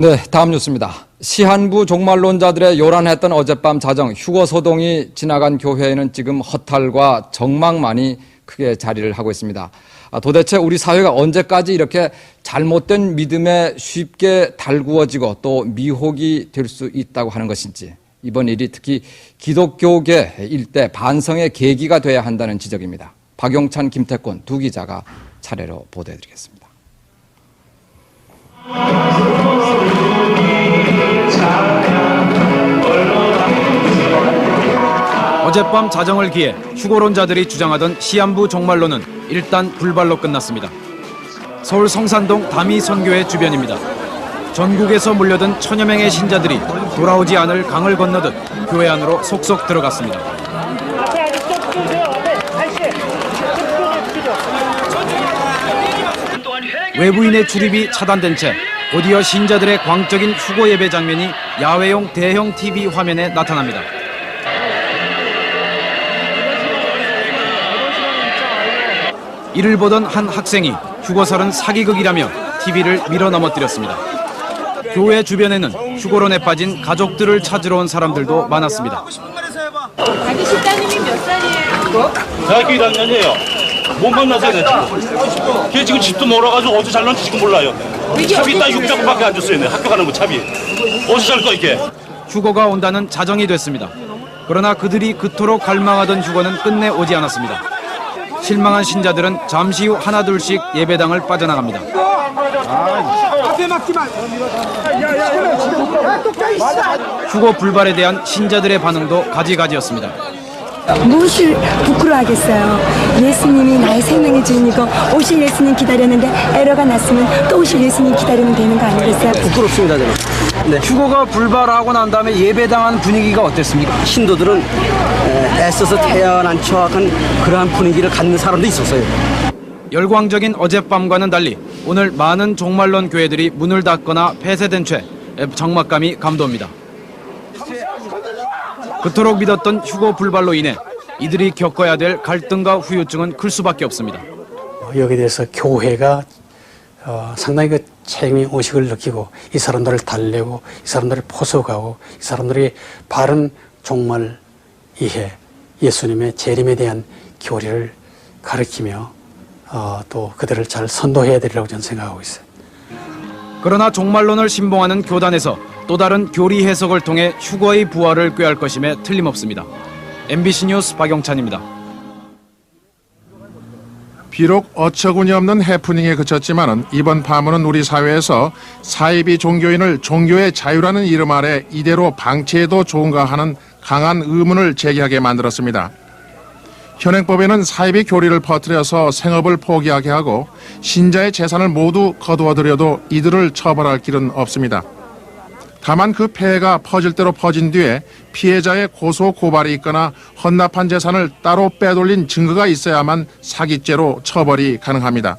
네, 다음 뉴스입니다. 시한부 종말론자들의 요란했던 어젯밤 자정 휴거 소동이 지나간 교회에는 지금 허탈과 정망만이 크게 자리를 하고 있습니다. 아, 도대체 우리 사회가 언제까지 이렇게 잘못된 믿음에 쉽게 달구어지고 또 미혹이 될 수 있다고 하는 것인지 이번 일이 특히 기독교계 일대 반성의 계기가 돼야 한다는 지적입니다. 박용찬, 김태권 두 기자가 차례로 보도해드리겠습니다. 어젯밤 자정을 기해 휴고론자들이 주장하던 시한부 종말론은 일단 불발로 끝났습니다. 서울 성산동 다미 선교회 주변입니다. 전국에서 몰려든 천여 명의 신자들이 돌아오지 않을 강을 건너듯 교회 안으로 속속 들어갔습니다. 외부인의 출입이 차단된 채 곧이어 신자들의 광적인 휴고 예배 장면이 야외용 대형 TV 화면에 나타납니다. 이를 보던 한 학생이 휴거설은 사기극이라며 TV를 밀어 넘어뜨렸습니다. 교회 주변에는 휴고론에 빠진 가족들을 찾으러 온 사람들도 많았습니다. 자기 식당님이 몇 살이에요? 대학교 1학년이에요. 못 만나서 내 지금. 걔 지금 집도 멀어가지고 어디 살는지 지금 몰라요. 차비 딱 600원밖에 안 줬어요. 내 학교 가는 거 차비. 어디서 살 거야 이게? 휴거가 온다는 자정이 됐습니다. 그러나 그들이 그토록 갈망하던 휴거는 끝내 오지 않았습니다. 실망한 신자들은 잠시 후 하나둘씩 예배당을 빠져나갑니다. 휴거 불발에 대한 신자들의 반응도 가지가지였습니다. 무엇을 부끄러워하겠어요. 예수님이 나의 생명의 주인이고 오실 예수님 기다렸는데 에러가 났으면 또 오실 예수님 기다리면 되는 거 아니겠어요? 부끄럽습니다 저는. 네. 휴거가 불발하고 난 다음에 예배당한 분위기가 어땠습니까? 신도들은 에, 애써서 태어난 척한 그러한 분위기를 갖는 사람도 있었어요. 열광적인 어젯밤과는 달리 오늘 많은 종말론 교회들이 문을 닫거나 폐쇄된 채 적막감이 감도옵니다. 그토록 믿었던 휴고 불발로 인해 이들이 겪어야 될 갈등과 후유증은 클 수밖에 없습니다. 여기에 대해서 교회가 어, 상당히 그 책임의 의식을 느끼고 이 사람들을 달래고 이 사람들을 포석하고 이 사람들이 바른 종말 이해 예수님의 재림에 대한 교리를 가르치며 어, 또 그들을 잘 선도해야 되리라고 저는 생각하고 있어요. 그러나 종말론을 신봉하는 교단에서 또 다른 교리 해석을 통해 휴거의 부활을 꾀할 것임에 틀림없습니다. MBC 뉴스 박영찬입니다. 비록 어처구니 없는 해프닝에 그쳤지만은 이번 파문은 우리 사회에서 사이비 종교인을 종교의 자유라는 이름 아래 이대로 방치해도 좋은가 하는 강한 의문을 제기하게 만들었습니다. 현행법에는 사이비 교리를 퍼뜨려서 생업을 포기하게 하고 신자의 재산을 모두 거두어들여도 이들을 처벌할 길은 없습니다. 다만 그 폐해가 퍼질 대로 퍼진 뒤에 피해자의 고소 고발이 있거나 헌납한 재산을 따로 빼돌린 증거가 있어야만 사기죄로 처벌이 가능합니다.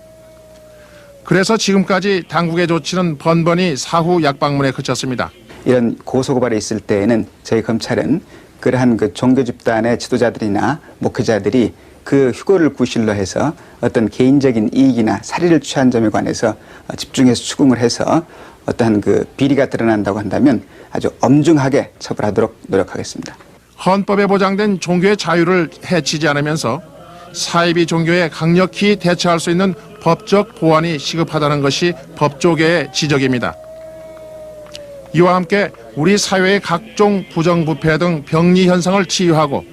그래서 지금까지 당국의 조치는 번번이 사후 약방문에 그쳤습니다. 이런 고소 고발이 있을 때에는 저희 검찰은 그러한 그 종교 집단의 지도자들이나 목회자들이 그 휴고를 구실로 해서 어떤 개인적인 이익이나 사리를 취한 점에 관해서 어, 집중해서 추궁을 해서 어떠한 그 비리가 드러난다고 한다면 아주 엄중하게 처벌하도록 노력하겠습니다. 헌법에 보장된 종교의 자유를 해치지 않으면서 사이비 종교에 강력히 대처할 수 있는 법적 보완이 시급하다는 것이 법조계의 지적입니다. 이와 함께 우리 사회의 각종 부정부패 등 병리 현상을 치유하고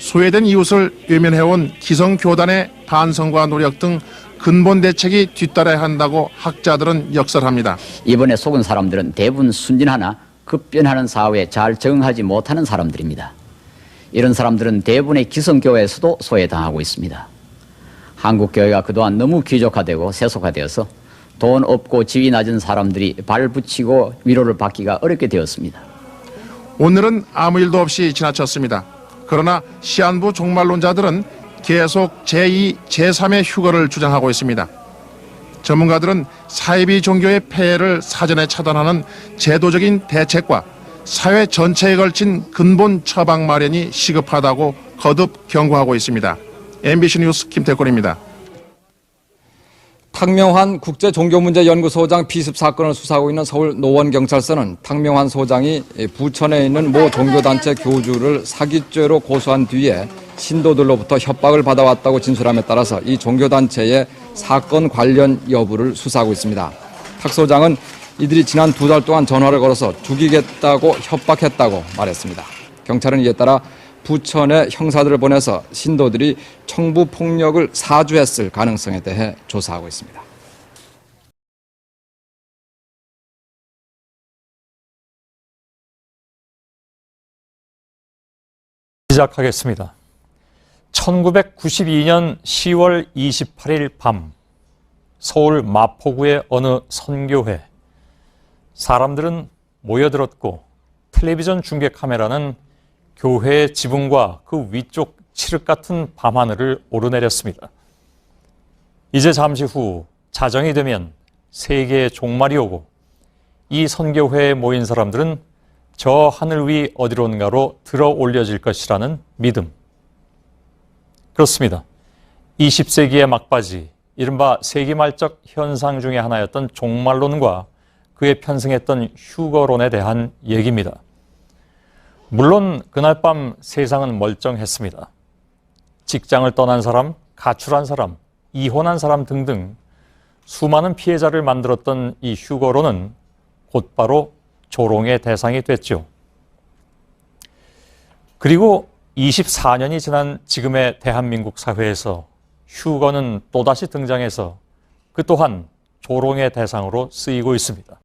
소외된 이웃을 외면해온 기성교단의 반성과 노력 등 근본 대책이 뒤따라야 한다고 학자들은 역설합니다. 이번에 속은 사람들은 대부분 순진하나 급변하는 사회에 잘 적응하지 못하는 사람들입니다. 이런 사람들은 대부분의 기성교회에서도 소외당하고 있습니다. 한국교회가 그동안 너무 귀족화되고 세속화되어서 돈 없고 지위 낮은 사람들이 발붙이고 위로를 받기가 어렵게 되었습니다. 오늘은 아무 일도 없이 지나쳤습니다. 그러나 시한부 종말론자들은 계속 제2, 제3의 휴거를 주장하고 있습니다. 전문가들은 사이비 종교의 폐해를 사전에 차단하는 제도적인 대책과 사회 전체에 걸친 근본 처방 마련이 시급하다고 거듭 경고하고 있습니다. MBC 뉴스 김태권입니다. 탕명환 국제종교문제연구소장 비습 사건을 수사하고 있는 서울 노원경찰서는 탕명환 소장이 부천에 있는 모 종교단체 교주를 사기죄로 고소한 뒤에 신도들로부터 협박을 받아왔다고 진술함에 따라서 이 종교단체의 사건 관련 여부를 수사하고 있습니다. 탁 소장은 이들이 지난 두 달 동안 전화를 걸어서 죽이겠다고 협박했다고 말했습니다. 경찰은 이에 따라 부천에 형사들을 보내서 신도들이 청부 폭력을 사주했을 가능성에 대해 조사하고 있습니다. 시작하겠습니다. 1992년 10월 28일 밤 서울 마포구의 어느 선교회 사람들은 모여들었고 텔레비전 중계 카메라는 교회의 지붕과 그 위쪽 칠흑 같은 밤하늘을 오르내렸습니다. 이제 잠시 후 자정이 되면 세계의 종말이 오고 이 선교회에 모인 사람들은 저 하늘 위 어디론가로 들어 올려질 것이라는 믿음. 그렇습니다. 20세기의 막바지, 이른바 세기말적 현상 중의 하나였던 종말론과 그에 편승했던 휴거론에 대한 얘기입니다. 물론 그날 밤 세상은 멀쩡했습니다. 직장을 떠난 사람, 가출한 사람, 이혼한 사람 등등 수많은 피해자를 만들었던 이 휴거론은 곧바로 조롱의 대상이 됐죠. 그리고 24년이 지난 지금의 대한민국 사회에서 휴거는 또다시 등장해서 그 또한 조롱의 대상으로 쓰이고 있습니다.